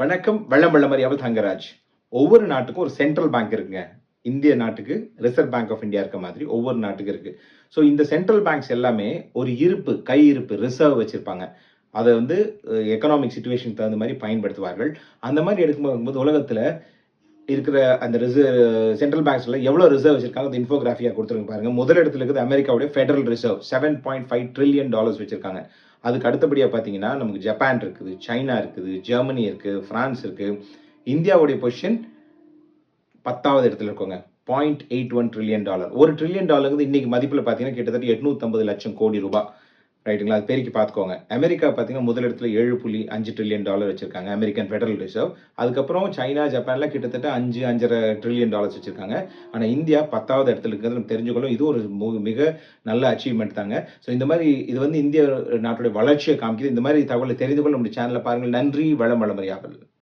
வணக்கம் வெள்ளம் வெள்ளமறியாமல் தங்கராஜ். ஒவ்வொரு நாட்டுக்கும் ஒரு சென்ட்ரல் பேங்க் இருக்குங்க. இந்திய நாட்டுக்கு ரிசர்வ் பேங்க் ஆஃப் இந்தியா இருக்க மாதிரி ஒவ்வொரு நாட்டுக்கு இருக்கு. ஸோ இந்த சென்ட்ரல் பேங்க்ஸ் எல்லாமே ஒரு இருப்பு கை இருப்பு ரிசர்வ் வச்சிருப்பாங்க. அதை வந்து எக்கனாமிக் சுச்சுவேஷனுக்கு தகுந்த மாதிரி பயன்படுத்துவார்கள். அந்த மாதிரி எடுக்கும்போது உலகத்தில் இருக்கிற அந்த ரிசர்வ் சென்ட்ரல் பேங்க்ஸில் எவ்வளோ ரிசர்வ் வச்சிருக்காங்க? அந்த இன்ஃபோகிராஃபியாக கொடுத்துருங்க பாருங்க. முதல் இடத்துல இருக்குது அமெரிக்காவுடைய federal reserve seven point five trillion dollars வச்சிருக்காங்க. அதுக்கு அடுத்தபடியாக பார்த்தீங்கன்னா நமக்கு ஜப்பான் இருக்குது சைனா இருக்குது ஜெர்மனி இருக்குது ஃப்ரான்ஸ் இருக்குது இந்தியாவுடைய பொசிஷன் பத்தாவது இடத்துல இருக்கோங்க. Point eight one trillion dollar ஒரு ட்ரில்லியன் டாலருக்கு இன்றைக்கி மதிப்பில் பார்த்தீங்கன்னா கிட்டத்தட்ட எட்நூற்றம்பது லட்சம் கோடி ரூபாய். ரைட்டுங்களா? அது பெருக்கி பார்த்துக்கோங்க. அமெரிக்கா பார்த்தீங்கன்னா முதல் இடத்துல ஏழு புள்ளி அஞ்சு ட்ரில்லியன் டாலர் வச்சிருக்காங்க அமெரிக்கன் ஃபெடரல் ரிசர்வ் அதுக்கப்புறம் சைனா ஜப்பான்ல கிட்டத்தட்ட அஞ்சு அஞ்சரை ட்ரில்லியன் டாலர்ஸ் வச்சிருக்காங்க. ஆனால் இந்தியா பத்தாவது இடத்துல இருக்கிறது நம்ம தெரிஞ்சுக்கணும். இது ஒரு மு- மிக நல்ல அச்சீவ்மெண்ட் தாங்க. ஸோ இந்த மாதிரி இது வந்து இந்திய நாட்டுடைய வளர்ச்சியை காமிக்குது. இந்த மாதிரி தகவலை தெரிந்து கொள்ள நம்முடைய சேனலில் பாருங்கள். நன்றி வளம் வளமறியாமல்